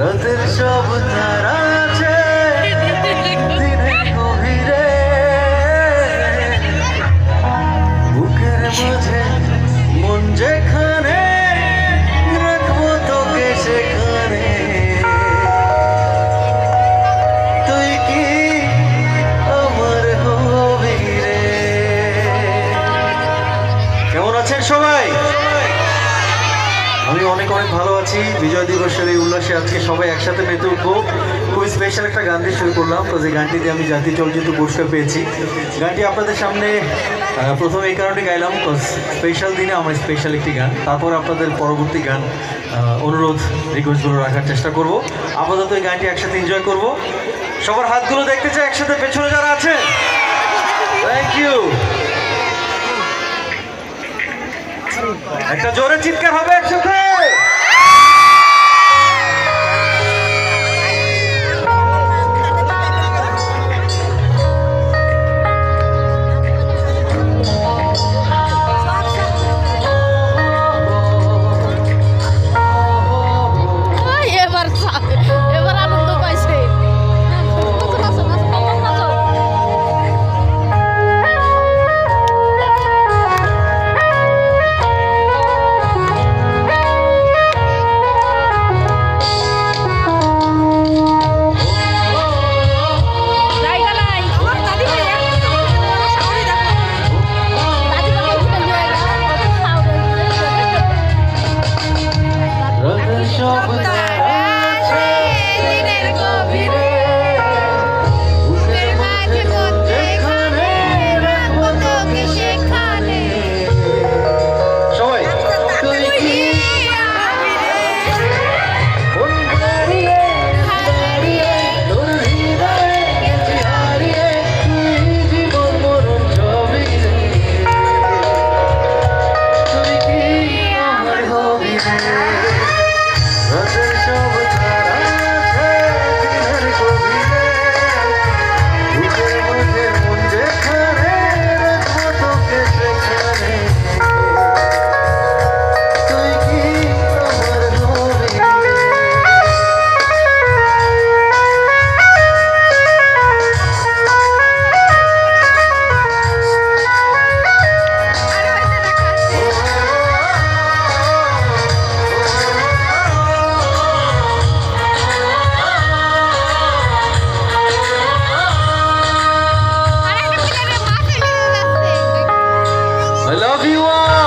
রাতের সব তারা আছেন সবাই? আমি অনেক অনেক ভালো আছি। বিজয় দিবসের এই উল্লাসে আজকে সবাই একসাথে মেতে উঠবো। খুব স্পেশাল একটা গান দিয়ে শুরু করলাম। তো যে গানটি দিয়ে আমি জাতীয় চলচ্চিত্র পুরস্কার পেয়েছি, গানটি আপনাদের সামনে প্রথম এই কারণে গাইলাম স্পেশাল দিনে আমার স্পেশাল একটি গান। তারপর আপনাদের পরবর্তী গান অনুরোধ রিকোয়েস্টগুলো রাখার চেষ্টা করব। আপাতত এই গানটি একসাথে এনজয় করব। সবার হাতগুলো দেখতে চাই, একসাথে পেছনে যারা আছেন। থ্যাংক ইউ একটা জোরে চিৎকার হবে একসাথে। love you all.